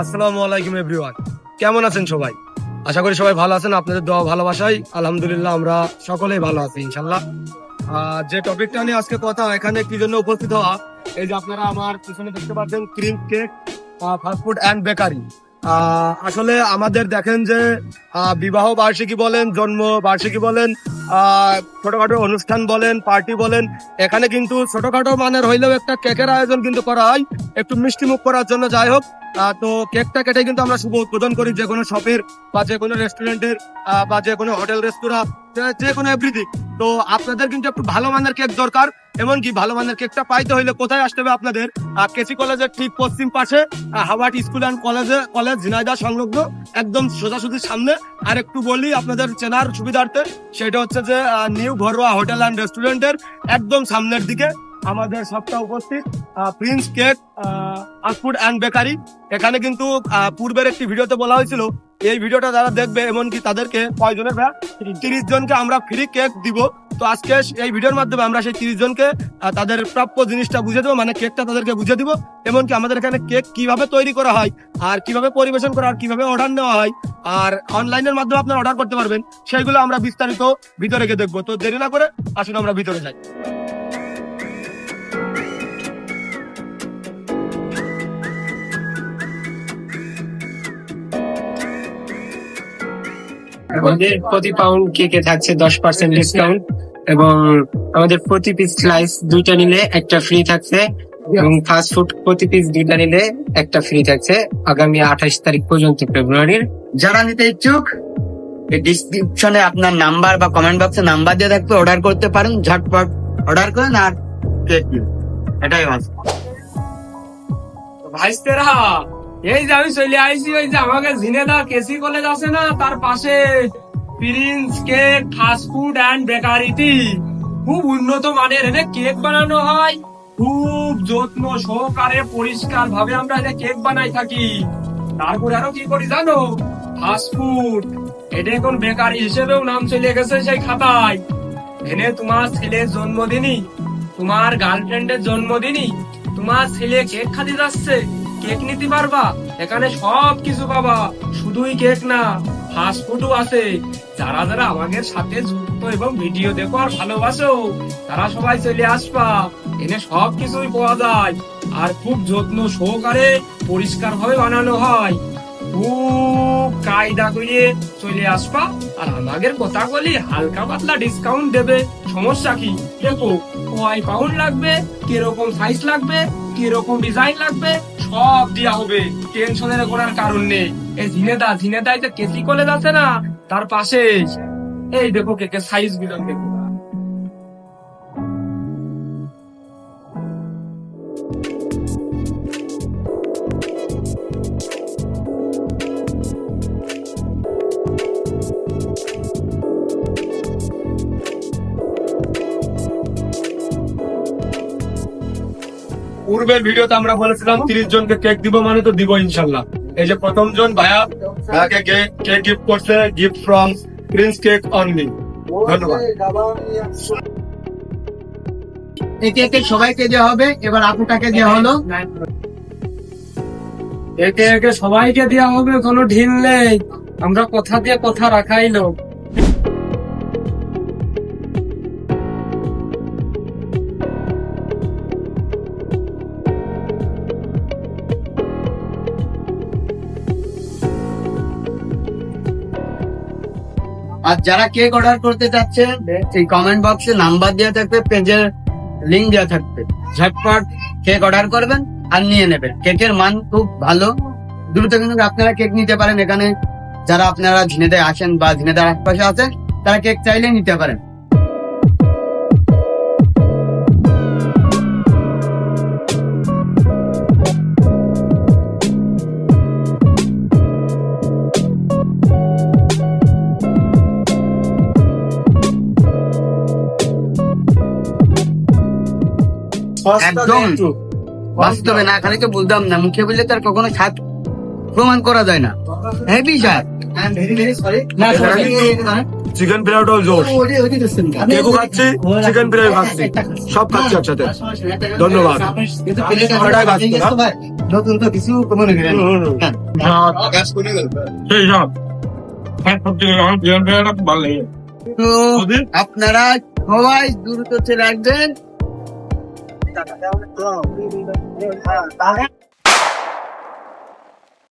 আসসালামু আলাইকুম এভরিওয়ান কেমন আছেন সবাই? আশা করি সবাই ভালো আছেন, আপনাদের দোয়া ভালোবাসাই আলহামদুলিল্লাহ, আমরা সকলেই ভালো আছি ইনশাল্লাহ যে টপিকটা নিয়ে আজকে কথা, এখানে কি জন্য উপস্থিত হওয়া? এই যে আপনারা আমার পিছনে দেখতে পাচ্ছেন cream cake fast food and bakery আসলে আমাদের দেখেন যে বিবাহ বার্ষিকী বলেন, জন্ম বার্ষিকী বলেন ছোটখাটো অনুষ্ঠান বলেন পার্টি বলেন, এখানে কিন্তু ছোটখাটো মানের হইলেও একটা কেকের আয়োজন কিন্তু করা হয়। একটু মিষ্টি মুখ করার জন্য যাই হোক তো কেকটা কেটে কিন্তু আমরা শুভ উদ্বোধন করি যে কোনো শপের বা যে কোনো রেস্টুরেন্টের বা যে কোনো হোটেল রেস্তোরাঁ যে- কোনো এভরিথিং তো আপনাদের কিন্তু একটু ভালো মানের কেক দরকার, এমনকি ভালো মানের কেকটা পাইতে হইলে কোথায় আসতে হবে আপনাদের? কেসি কলেজের ঠিক পশ্চিম পাশে হাওয়ার্ড স্কুল অ্যান্ড কলেজে কলেজ ঝিনাইদহ সংলগ্ন একদম সোজাসুজি সামনে। আর একটু বলি আপনাদের চেনার সুবিধার্থে, সেটা হচ্ছে যে নিউ ঘরোয়া হোটেল অ্যান্ড রেস্টুরেন্টের একদম সামনের দিকে আমাদের সবটা উপস্থিত Prince cake fast food and bakery এখানে কিন্তু পূর্বের একটি ভিডিওতে বলা হয়েছিল এই ভিডিওটা যারা দেখবে এমনকি তাদেরকে কয়জনের ভাই তিরিশ জনকে আমরা ফ্রি কেক দিব। তো আজকে এই ভিডিওর মাধ্যমে আমরা সেই তিরিশ জনকে তাদের প্রাপ্য জিনিসটা বুঝে দেবো মানে কেকটা তাদেরকে বুঝে দিব। এমনকি আমাদের এখানে কেক কীভাবে তৈরি করা হয় আর কীভাবে পরিবেশন করা আর কীভাবে অর্ডার নেওয়া হয় আর অনলাইনের মাধ্যমে আপনারা অর্ডার করতে পারবেন সেইগুলো আমরা বিস্তারিত ভিতরে গিয়ে দেখব। তো দেরি না করে আসুন আমরা ভিতরে যাই। আমাদের প্রতি পাউন্ড কেকে থাকছে? দশ পার্সেন্ট ডিসকাউন্ট এবং আমাদের প্রতি পিস স্লাইস দুইটা নিলে একটা ফ্রি থাকছে। এবং ফাস্ট ফুড প্রতি পিস দুইটা নিলে একটা ফ্রি থাকছে আগামী আঠাশ তারিখ পর্যন্ত ফেব্রুয়ারির। যারা নিতে ইচ্ছুক ডিসক্রিপশনে আপনার নাম্বার বা কমেন্ট বক্সে নাম্বার দিয়ে থাকবে অর্ডার করতে পারেন ঝটপট অর্ডার করেন আর কেক এটাই ভালো ভাইস্তেরা এই যে আমি চলে আইছি, ওই যে আমাকে ঝিনেদা কেসি কলেজ আছে না, তার পাশে Prince cake fast food and বেকারিটি খুব উন্নত মানের এনে কেক বানানো হয়। খুব যত্ন সহকারে পরিষ্কার ভাবে আমরা এনে কেক বানাই থাকি। তারপরে আরও কি করি জানো? ফাস্ট ফুড এটা এখন বেকারি হিসেবেও নাম চলে গেছে সেই খাতায়। এনে তোমার ছেলের জন্মদিনই, তোমার গার্লফ্রেন্ডের জন্মদিনই, তোমার ছেলে কেক খাতে যাচ্ছে। কেক নিতে পারবা? এখানে সব কিছু পাবা। শুধুই কেক না ফাস্ট ফুডও আছে। যারা যারা আমাদের সাথে যুক্ত এবং ভিডিও দেখো আর ভালোবাসো, তারা সবাই চলে আসবা। এনে সব কিছুই পাওয়া যায়। আর খুব যত্ন সহকারে পরিষ্কার ভাবে বানানো হয়। খুব কায়দা করে চলে আসবা। আর আমাদের কথা বলি, হালকা পাতলা ডিসকাউন্ট দেবে। সমস্যা কি? দেখো, কয় পাউন্ড লাগবে, কীরকম সাইজ লাগবে, কীরকম ডিজাইন লাগবে সব দিয়া হবে। টেনশনের করার কারণ নেই। এই ঝিনেদা ঝিনেদাই যে কেসি কলেজ আছে না, তার পাশে এই দেখো কেকের সাইজগুলো দেখো। পূর্বের ভিডিওতে আমরা বলেছিলাম তিরিশ জনকে কেক দিব মানে তো দিব ইনশাল্লাহ। এই যে প্রথম জন ভাইয়া ভাইয়াকে কেক কেক গিফট করছে gift from Prince cake only ধন্যবাদ। একে একে সবাইকে দেওয়া হবে এবার আপুটাকে দেওয়া হলো। একে একে সবাইকে দেওয়া হবে কোনো ঢিল নেই। আমরা কথা দিয়ে কথা রাখাই লোক আর যারা কেক অর্ডার করতে চাচ্ছে এই কমেন্ট বক্সে নাম্বার দেওয়া থাকবে পেজের লিঙ্ক দেওয়া থাকবে। ঝটপট কেক অর্ডার করবেন আর নিয়ে নেবেন। কেকের মান খুব ভালো। দ্রুত কিন্তু আপনারা কেক নিতে পারেন। এখানে যারা আপনারা ঝিনেদায় আসেন বা ঝিনেদার আশপাশে আছেন তারা কেক চাইলে নিতে পারেন। একদম। বাস্তবে না খালি তো বলতাম না মুখে বললে তার কখনো স্বাদ প্রমাণ করা যায় না। হেভি স্বাদ চিকেন ফ্রাইটাও জোর কেকও খাচ্ছি চিকেন ফ্রাই খাচ্ছি। সব খাচ্ছি একসাথে। ধন্যবাদ। কিন্তু প্লেট ওটাই বাঁচতো না? নতুন তো কিছু করেন হুম, হুম, হুম। হ্যাঁ। সেই সব। হ্যাঁ তো আপনারা সবাই দ্রুত চলে আসবেন। তাহলে